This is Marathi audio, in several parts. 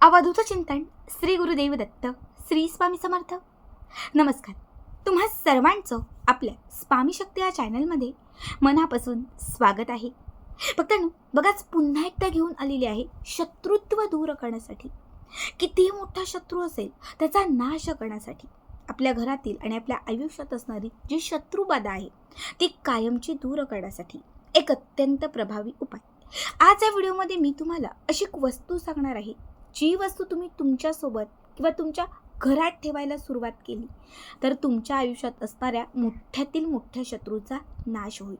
अवधूत चिंतन श्री गुरुदेव दत्त श्री स्वामी समर्थ. नमस्कार. तुम्हा सर्वांचं आपल्या स्वामी शक्ती या चॅनलमध्ये मनापासून स्वागत आहे. फक्त बघाच पुन्हा एकदा घेऊन आलेली आहे शत्रुत्व दूर करण्यासाठी. कितीही मोठा शत्रू असेल त्याचा नाश करण्यासाठी. आपल्या घरातील आणि आपल्या आयुष्यात असणारी जी शत्रुबाधा आहे ती कायमची दूर करण्यासाठी एक अत्यंत प्रभावी उपाय. आज या व्हिडिओमध्ये मी तुम्हाला अशी एक वस्तू सांगणार आहे. जी वस्तू तुम्ही तुमच्यासोबत किंवा तुमच्या घरात ठेवायला सुरुवात केली तर तुमच्या आयुष्यात असणाऱ्या मोठ्यातील मोठ्या शत्रूचा नाश होईल.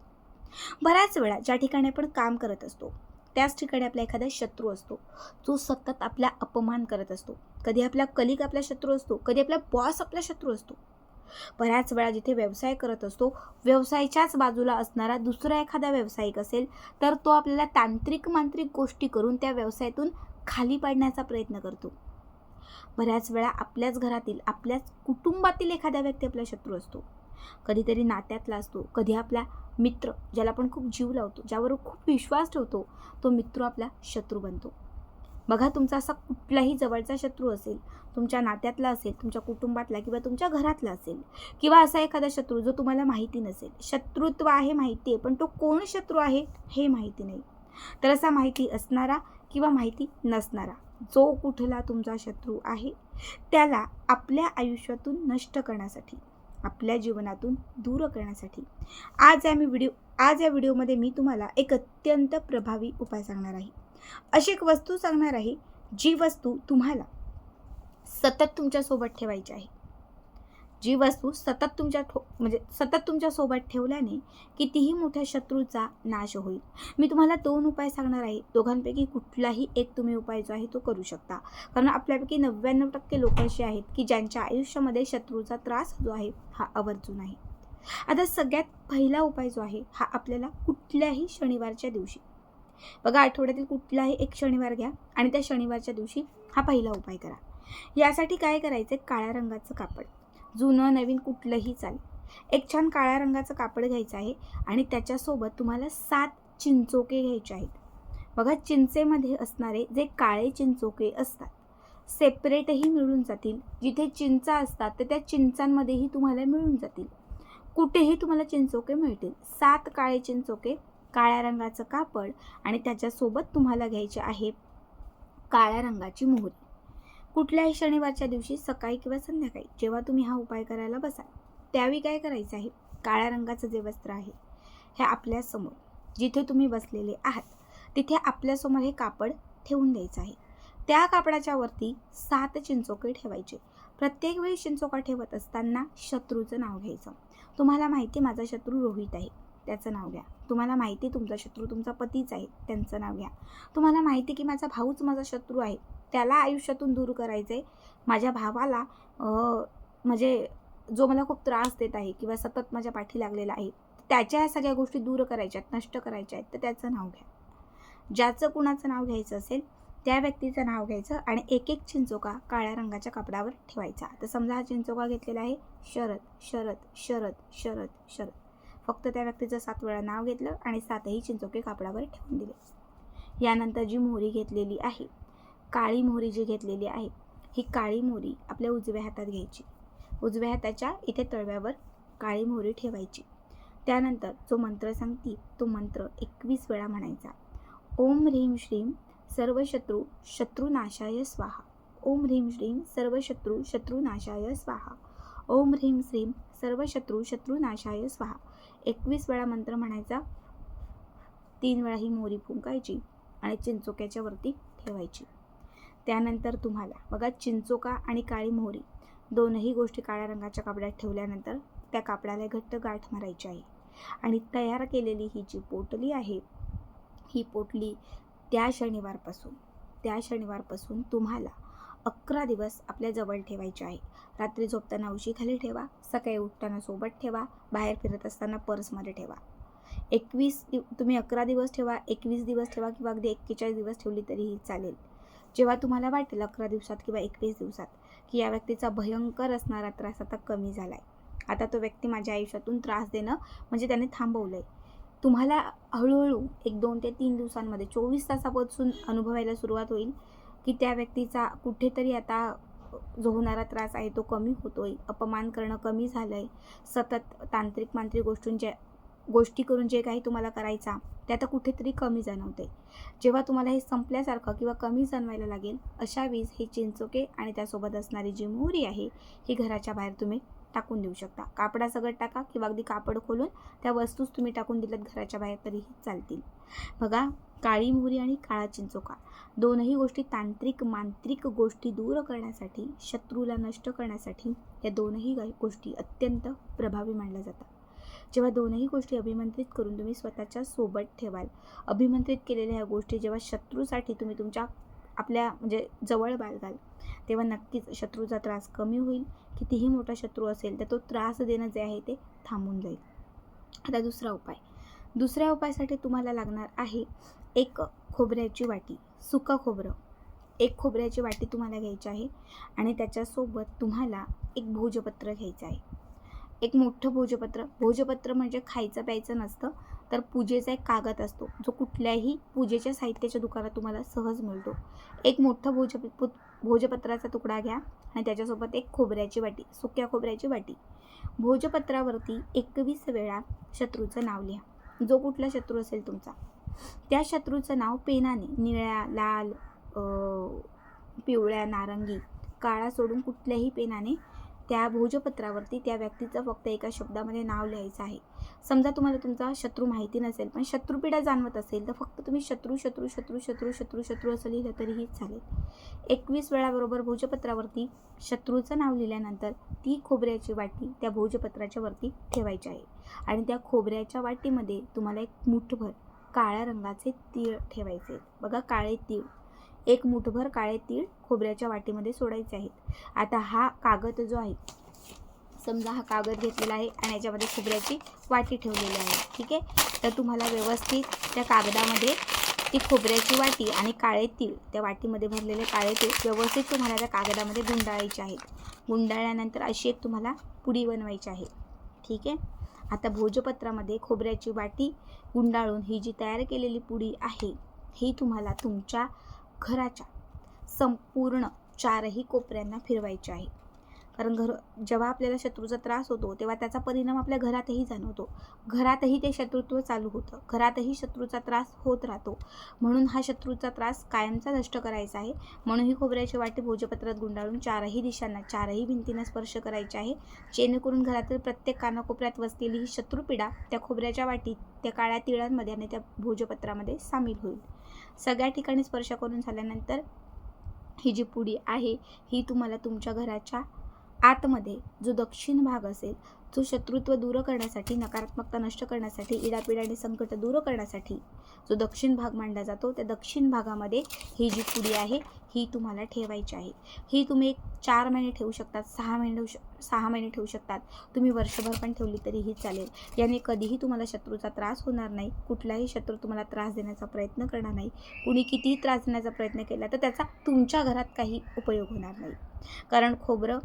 बऱ्याच वेळा ज्या ठिकाणी आपण काम करत असतो त्याच ठिकाणी आपला एखादा शत्रू असतो जो सतत आपला अपमान करत असतो. कधी आपला कलिक आपला शत्रू असतो कधी आपला बॉस आपला शत्रू असतो. बऱ्याच वेळा जिथे व्यवसाय करत असतो व्यवसायाच्याच बाजूला असणारा दुसरा एखादा व्यावसायिक असेल तर तो आपल्याला तांत्रिक मांत्रिक गोष्टी करून त्या व्यवसायातून खाली पाडण्याचा प्रयत्न करतो. बऱ्याच वेळा आपल्याच घरातील आपल्याच कुटुंबातील एखादा व्यक्ती आपला शत्रू असतो. कधीतरी नात्यातला असतो कधी आपला मित्र ज्याला आपण खूप जीव लावतो ज्यावर खूप विश्वास ठेवतो तो मित्र आपला शत्रू बनतो. बघा तुमचा असा कुठलाही जवळचा शत्रू असेल तुमच्या नात्यातला असेल तुमच्या कुटुंबातला किंवा तुमच्या घरातला असेल किंवा असा एखादा शत्रू जो तुम्हाला माहिती नसेल. शत्रुत्व आहे माहिती आहे पण तो कोण शत्रू आहे हे माहिती नाही. तर असा माहिती असणारा किंवा माहिती नसणारा जो कुठला तुमचा शत्रू आहे त्याला आपल्या आयुष्यातून नष्ट करण्यासाठी आपल्या जीवनातून दूर करण्यासाठी आज या मी व्हिडिओ आज या व्हिडिओमध्ये मी तुम्हाला एक अत्यंत प्रभावी उपाय सांगणार आहे. अशी एक वस्तू सांगणार आहे जी वस्तू तुम्हाला सतत तुमच्यासोबत ठेवायची आहे. जी वस्तू सतत तुमच्या ठो म्हणजे सतत तुमच्यासोबत ठेवल्याने कितीही मोठ्या शत्रूचा नाश होईल. मी तुम्हाला दोन उपाय सांगणार आहे. दोघांपैकी कुठलाही एक तुम्ही उपाय जो आहे तो करू शकता. कारण आपल्यापैकी नव्याण्णव टक्के लोक असे आहेत की ज्यांच्या आयुष्यामध्ये शत्रूचा त्रास जो आहे हा आवर्जून आहे. आता सगळ्यात पहिला उपाय जो आहे हा आपल्याला कुठल्याही शनिवारच्या दिवशी. बघा आठवड्यातील कुठलाही एक शनिवार घ्या आणि त्या शनिवारच्या दिवशी हा पहिला उपाय करा. यासाठी काय करायचं? काळ्या रंगाचं कापड. जुनं नवीन कुठलंही चालेल एक छान काळ्या रंगाचं कापड घ्यायचं आहे आणि त्याच्यासोबत तुम्हाला सात चिंचोके घ्यायचे आहेत. बघा चिंचेमध्ये असणारे जे काळे चिंचोके असतात सेपरेटही मिळून जातील. जिथे चिंचा असतात तर त्या चिंचांमध्येही तुम्हाला मिळून जातील. कुठेही तुम्हाला चिंचोके मिळतील. सात काळे चिंचोके काळ्या रंगाचं कापड आणि त्याच्यासोबत तुम्हाला घ्यायचे आहे काळ्या रंगाची मोहरी. कुठल्याही शनिवारच्या दिवशी सकाळी किंवा संध्याकाळी जेव्हा तुम्ही हा उपाय करायला बसाल त्यावेळी काय करायचं आहे? काळ्या रंगाचं जे वस्त्र आहे हे आपल्यासमोर जिथे तुम्ही बसलेले आहात तिथे आपल्यासमोर हे कापड ठेवून द्यायचं आहे. त्या कापडाच्या वरती सात चिंचोके ठेवायचे. प्रत्येक वेळी चिंचोका ठेवत असताना शत्रूचं नाव घ्यायचं. तुम्हाला माहिती माझा शत्रू रोहित आहे. त्याचं नाव घ्या. तुम्हाला माहिती तुमचा शत्रू तुमचा पतीच आहे. त्यांचं नाव घ्या. तुम्हाला माहिती की माझा भाऊच माझा शत्रू आहे. त्याला आयुष्यातून दूर करायचं आहे माझ्या भावाला म्हणजे जो मला खूप त्रास देत आहे किंवा सतत माझ्या पाठी लागलेला आहे त्याच्या ह्या सगळ्या गोष्टी दूर करायच्या आहेत नष्ट करायच्या आहेत तर त्याचं नाव घ्या. ज्याचं कुणाचं नाव घ्यायचं असेल त्या व्यक्तीचं नाव घ्यायचं आणि एक एक चिंचोका काळ्या रंगाच्या कपड्यावर ठेवायचा. तर समजा हा चिंचोका घेतलेला आहे शरद शरद शरद शरद शरद. फक्त त्या व्यक्तीचं सात वेळा नाव घेतलं आणि सातही चिंचोके कापडावर ठेवून दिले. यानंतर जी मोहरी घेतलेली आहे काळी मोहरी जी घेतलेली आहे ही काळी मोहरी आपल्या उजव्या हातात घ्यायची. उजव्या हाताच्या इथे तळव्यावर काळी मोहरी ठेवायची. त्यानंतर जो मंत्र सांगती तो मंत्र एकवीस वेळा म्हणायचा. ओम ह्रीम श्रीम सर्व शत्रू शत्रुनाशाय स्वाहा. ओम ह्रीम श्रीम सर्व शत्रू शत्रुनाशाय स्वाहा. ओम ह्रीम श्रीम सर्व शत्रू शत्रुनाशाय स्वाहा. एकवीस वेळा मंत्र म्हणायचा. तीन वेळा ही मोहरी फुंकायची आणि चिंचोक्याच्या वरती ठेवायची. त्यानंतर तुम्हाला बघा चिंचोका आणि काळी मोहरी. दोनही गोष्टी काळ्या रंगाच्या कापड्यात ठेवल्यानंतर त्या कापडाला घट्ट गाठ मारायची आहे. आणि तयार केलेली ही जी पोटली आहे ही पोटली त्या शनिवारपासून त्या शनिवारपासून तुम्हाला अकरा दिवस आपल्या जवळ ठेवायचे आहे. रात्री झोपताना उशीखाली ठेवा सकाळी उठताना सोबत ठेवा बाहेर फिरत असताना पर्समध्ये ठेवा. एकवीस दिव तुम्ही अकरा दिवस ठेवा एकवीस दिवस ठेवा किंवा अगदी एक्केचाळीस दिवस ठेवली तरीही चालेल. जेव्हा तुम्हाला वाटेल अकरा दिवसात किंवा एकवीस दिवसात की या व्यक्तीचा भयंकर असणारा त्रास आता कमी झाला आहे आता तो व्यक्ती माझ्या आयुष्यातून त्रास देणं म्हणजे त्याने थांबवलं आहे तुम्हाला हळूहळू एक दोन ते तीन दिवसांमध्ये चोवीस तासापासून अनुभवायला सुरुवात होईल की त्या व्यक्तीचा कुठेतरी आता जो होणारा त्रास आहे तो कमी होतोय अपमान करणं कमी झालं आहे सतत तांत्रिक मांत्रिक गोष्टींच्या गोष्टी करून जे काही तुम्हाला करायचा ते आता कुठेतरी कमी जाणवते. जेव्हा तुम्हाला हे संपल्यासारखं किंवा कमी जाणवायला लागेल अशा वीज हे चिंचोके आणि त्यासोबत असणारी जी मोहरी आहे ही घराच्या बाहेर तुम्ही टाकून देऊ शकता. कापडासगट टाका किंवा अगदी कापड खोलून त्या वस्तूच तुम्ही टाकून दिल्यात घराच्या बाहेर तरीही चालतील. बघा काळी मोहरी आणि काळा चिंचोका. दोनही गोष्टी तांत्रिक मांत्रिक गोष्टी दूर करण्यासाठी शत्रूला नष्ट करण्यासाठी या दोनही गोष्टी अत्यंत प्रभावी मानल्या जातात. जेव्हा दोनही गोष्टी अभिमंत्रित करून तुम्ही स्वतःच्या सोबत ठेवाल. अभिमंत्रित केलेल्या ह्या गोष्टी जेव्हा शत्रूसाठी तुम्ही तुमच्या आपल्या म्हणजे जवळ बाळगाल तेव्हा नक्कीच शत्रूचा त्रास कमी होईल. कितीही मोठा शत्रू असेल तर तो त्रास देणं जे आहे ते थांबून जाईल. आता दुसरा उपाय. दुसऱ्या उपायासाठी तुम्हाला लागणार आहे एक खोबऱ्याची वाटी सुकं खोबरं. एक खोबऱ्याची वाटी तुम्हाला घ्यायची आहे आणि त्याच्यासोबत तुम्हाला एक भोजपत्र घ्यायचं आहे. एक मोठं भोजपत्र. भोजपत्र म्हणजे खायचं प्यायचं नसतं तर पूजेचा एक कागद असतो जो कुठल्याही पूजेच्या साहित्याच्या दुकानात तुम्हाला सहज मिळतो. एक मोठं भोज भोजपत्राचा तुकडा घ्या आणि त्याच्यासोबत एक खोबऱ्याची वाटी सुक्या खोबऱ्याची वाटी. भोजपत्रावरती एकवीस वेळा शत्रूचं नाव लिहा. जो कुठला शत्रू असेल तुमचा. त्या शत्रूचं नाव पेनाने निळ्या लाल पिवळ्या नारंगी काळा सोडून कुठल्याही पेनाने त्या भोजपत्रावरती त्या व्यक्तीचं फक्त एका शब्दामध्ये नाव लिहायचं आहे. समजा तुम्हाला तुमचा शत्रू माहिती नसेल पण शत्रुपीडा जाणवत असेल तर फक्त तुम्ही शत्रू शत्रू शत्रू शत्रू शत्रू शत्रू असं लिहिलं तरीही चालेल. एकवीस वेळाबरोबर भोजपत्रावरती शत्रूचं नाव लिहिल्यानंतर ती खोबऱ्याची वाटी त्या भोजपत्राच्या वरती ठेवायची आहे. आणि त्या खोबऱ्याच्या वाटीमध्ये तुम्हाला एक मुठभर काळ्या रंगाचे तीळ ठेवायचे आहेत. बघा काळे तीळ. एक मुठभर काळे तीळ खोबऱ्याच्या वाटीमध्ये सोडायचे आहेत. आता हा कागद जो आहे समजा हा कागद घेतलेला आहे आणि याच्यामध्ये खोबऱ्याची वाटी ठेवलेली आहे ठीक आहे? तर तुम्हाला व्यवस्थित त्या कागदामध्ये ती खोबऱ्याची वाटी आणि काळे तीळ त्या वाटीमध्ये भरलेले काळे तीळ व्यवस्थित तुम्हाला त्या कागदामध्ये गुंडाळायचे आहेत. गुंडाळल्यानंतर अशी एक तुम्हाला पुडी बनवायची आहे ठीक आहे? आता भोजपत्रामध्ये खोबऱ्याची वाटी गुंडाळून ही जी तयार केलेली पुडी आहे ही तुम्हाला तुमच्या घराच्या संपूर्ण चारही कोपऱ्यांना फिरवायचे आहे. कारण घर जेव्हा आपल्याला शत्रूचा त्रास होतो तेव्हा त्याचा परिणाम आपल्या घरातही जाणवतो. घरातही ते शत्रुत्व चालू होतं. घरातही शत्रूचा त्रास होत राहतो. म्हणून हा शत्रूचा त्रास कायमचा नष्ट करायचा आहे. म्हणून ही खोबऱ्याची वाटी भोजपत्रात गुंडाळून चारही दिशांना चारही भिंतींना स्पर्श करायचे आहे. जेणेकरून घरातील प्रत्येक कानाकोपऱ्यात वसलेली ही शत्रुपिडा त्या खोबऱ्याच्या वाटीत त्या काळ्या तिळांमध्ये आणि त्या भोजपत्रामध्ये सामील होईल. सगळ्या ठिकाणी स्पर्श करून झाल्यानंतर ही जी पुडी आहे ही तुम्हाला तुमच्या घराच्या आतमध्ये जो दक्षिण भाग असेल जो शत्रुत्व दूर करण्यासाठी नकारात्मकता नष्ट करण्यासाठी इडापिडा आणि संकट दूर करण्यासाठी जो दक्षिण भाग मांडला जातो त्या दक्षिण भागामध्ये ही जी पुडी आहे ही तुम्हाला ठेवायची आहे. ही तुम्ही एक चार महिने ठेवू शकतात सहा महिने ठेवू सहा महिने ठेवू शकतात. तुम्ही वर्षभर पण ठेवली तरीही चालेल. याने कधीही तुम्हाला शत्रूचा त्रास होणार नाही. कुठलाही शत्रू तुम्हाला त्रास देण्याचा प्रयत्न करणार नाही. कुणी कितीही त्रास देण्याचा प्रयत्न केला तर त्याचा तुमच्या घरात काही उपयोग होणार नाही. कारण खोबरं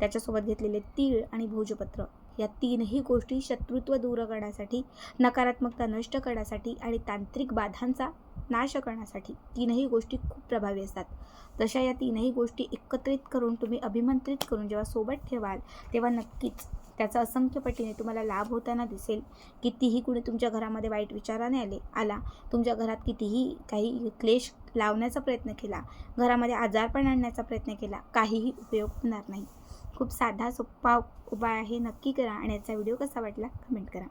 त्याच्यासोबत घेतलेले तीळ आणि भोजपत्र या तीनही गोष्टी शत्रुत्व दूर करण्यासाठी नकारात्मकता नष्ट करण्यासाठी आणि तांत्रिक बाधांचा नाश करण्यासाठी तीनही गोष्टी खूप प्रभावी असतात. तशा या तीनही गोष्टी एकत्रित करून तुम्ही अभिमंत्रित करून जेव्हा सोबत ठेवाल तेव्हा नक्कीच त्याचा असंख्य पटीने तुम्हाला लाभ होताना दिसेल. कितीही कुणी तुमच्या घरामध्ये वाईट विचाराने आले आला तुमच्या घरात कितीही काही क्लेश लावण्याचा प्रयत्न केला घरामध्ये आजारपण आणण्याचा प्रयत्न केला काहीही उपयोग होणार नाही. खूप साधा सोप्पा उपाय आहे. नक्की करा आणि याचा व्हिडिओ कसा वाटला? कमेंट करा.